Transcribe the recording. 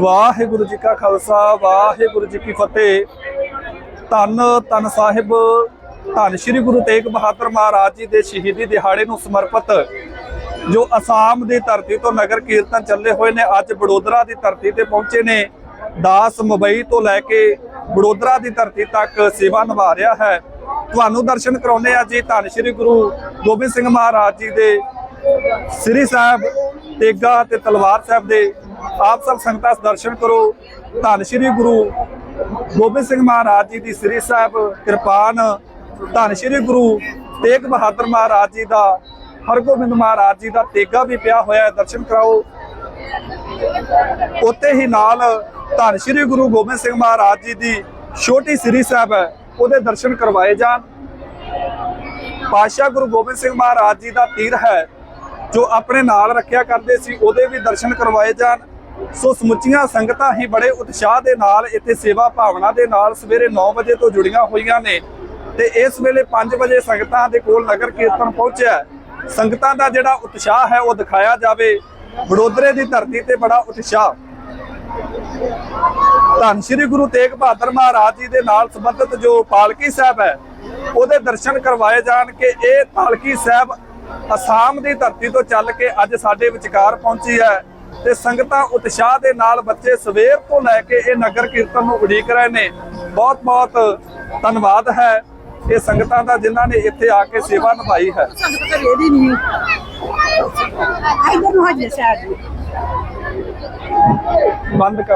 ਵਾਹਿਗੁਰੂ ਜੀ ਕਾ ਖਾਲਸਾ, ਵਾਹਿਗੁਰੂ ਜੀ ਕੀ ਫਤਿਹ। ਧੰਨ ਧੰਨ ਸਾਹਿਬ, ਧੰਨ ਸ੍ਰੀ ਗੁਰੂ ਤੇਗ ਬਹਾਦਰ ਮਹਾਰਾਜ ਜੀ ਦੇ ਸ਼ਹੀਦੀ ਦਿਹਾੜੇ ਨੂੰ ਸਮਰਪਿਤ, ਜੋ ਅਸਾਮ ਦੀ ਧਰਤੀ ਤੋਂ ਨਗਰ ਕੀਰਤਨ ਚੱਲੇ ਹੋਏ ਨੇ, ਅੱਜ ਬੜੋਦਰਾ ਦੀ ਧਰਤੀ ਤੇ ਪਹੁੰਚੇ ਨੇ। ਦਾਸ ਮੁੰਬਈ ਤੋਂ ਲੈ ਕੇ ਬੜੋਦਰਾ ਦੀ ਧਰਤੀ ਤੱਕ ਸੇਵਾ ਨਿਭਾ ਰਿਹਾ ਹੈ। ਤੁਹਾਨੂੰ ਦਰਸ਼ਨ ਕਰਾਉਨੇ ਆ ਜੀ, ਧੰਨ ਸ੍ਰੀ ਗੁਰੂ ਗੋਬਿੰਦ ਸਿੰਘ ਮਹਾਰਾਜ ਜੀ ਦੇ ਸ੍ਰੀ ਸਾਹਿਬ ਤੇਗਾ ਤੇ ਤਲਵਾਰ ਸਾਹਿਬ ਦੇ ਆਪ ਸਭ ਸੰਗਤਾਂ ਦਰਸ਼ਨ ਕਰੋ। ਧੰਨ ਸ੍ਰੀ ਗੁਰੂ ਗੋਬਿੰਦ ਸਿੰਘ ਮਹਾਰਾਜ ਜੀ ਦੀ ਸ੍ਰੀ ਸਾਹਿਬ ਕਿਰਪਾਨ। ਧੰਨ ਸ੍ਰੀ ਗੁਰੂ ਤੇਗ ਬਹਾਦਰ ਮਹਾਰਾਜ ਜੀ ਦਾ, ਹਰਗੋਬਿੰਦ ਮਹਾਰਾਜ ਜੀ ਦਾ ਤੇਗਾ ਵੀ ਪਿਆ ਹੋਇਆ ਹੈ, ਦਰਸ਼ਨ ਕਰਾਓ। ਉੱਤੇ ਹੀ ਨਾਲ ਧੰਨ ਸ੍ਰੀ ਗੁਰੂ ਗੋਬਿੰਦ ਸਿੰਘ ਮਹਾਰਾਜ ਜੀ ਦੀ ਛੋਟੀ ਸ੍ਰੀ ਸਾਹਿਬ ਹੈ, ਉਹਦੇ ਦਰਸ਼ਨ ਕਰਵਾਏ ਜਾਣ। ਪਾਤਸ਼ਾਹ ਗੁਰੂ ਗੋਬਿੰਦ ਸਿੰਘ ਮਹਾਰਾਜ ਜੀ ਦਾ ਤੀਰ ਹੈ, ਜੋ ਆਪਣੇ ਨਾਲ ਰੱਖਿਆ ਕਰਦੇ ਸੀ, ਉਹਦੇ ਵੀ ਦਰਸ਼ਨ ਕਰਵਾਏ ਜਾਣ। ਸੋ ਸਮੁੱਚੀਆਂ ਸੰਗਤਾਂ ਹੀ ਬੜੇ ਉਤਸ਼ਾਹ ਦੇ ਨਾਲ ਇੱਥੇ ਸੇਵਾ ਭਾਵਨਾ ਦੇ ਨਾਲ ਸਵੇਰੇ 9 ਵਜੇ ਤੋਂ ਜੁੜੀਆਂ ਹੋਈਆਂ ਨੇ ਤੇ ਇਸ ਵੇਲੇ 5 ਵਜੇ ਸੰਗਤਾਂ ਦੇ ਕੋਲ ਨਗਰ ਕੀਰਤਨ ਪਹੁੰਚਿਆ ਸੰਗਤਾਂ ਦਾ ਜਿਹੜਾ ਉਤਸ਼ਾਹ ਹੈ ਉਹ ਦਿਖਾਇਆ ਜਾਵੇ। ਵਡੋਦਰੇ ਦੀ ਧਰਤੀ ਤੇ ਬੜਾ ਉਤਸ਼ਾਹ। ਧੰਨ ਸ੍ਰੀ ਗੁਰੂ ਤੇਗ ਬਹਾਦਰ ਮਹਾਰਾਜ ਜੀ ਦੇ ਨਾਲ ਸੰਬੰਧਿਤ ਜੋ ਪਾਲਕੀ ਸਾਹਿਬ ਹੈ, ਉਹਦੇ ਦਰਸ਼ਨ ਕਰਵਾਏ ਜਾਣ ਕਿ ਇਹ ਪਾਲਕੀ ਸਾਹਿਬ ਅਸਾਮ ਦੀ ਧਰਤੀ ਤੋਂ ਚੱਲ ਕੇ ਅੱਜ ਸਾਡੇ ਵਿਚਕਾਰ ਪਹੁੰਚੀ ਹੈ। ਤੇ ਸੰਗਤਾਂ ਉਤਸ਼ਾਹ ਦੇ ਨਾਲ ਬੱਚੇ ਸਵੇਰ ਤੋਂ ਲੈ ਕੇ ਇਹ ਨਗਰ ਕੀਰਤਨ ਨੂੰ ਉਡੀਕ ਰਹੇ ਨੇ। ਬਹੁਤ ਬਹੁਤ ਧੰਨਵਾਦ ਹੈ ਇਹ ਸੰਗਤਾਂ ਦਾ ਜਿਨ੍ਹਾਂ ਨੇ ਇੱਥੇ ਆ ਕੇ ਸੇਵਾ ਨਿਭਾਈ ਹੈ। ਸੰਗਤ ਨਹੀਂ ਨੂੰ ਹਜੇ ਬੰਦ ਕਰ।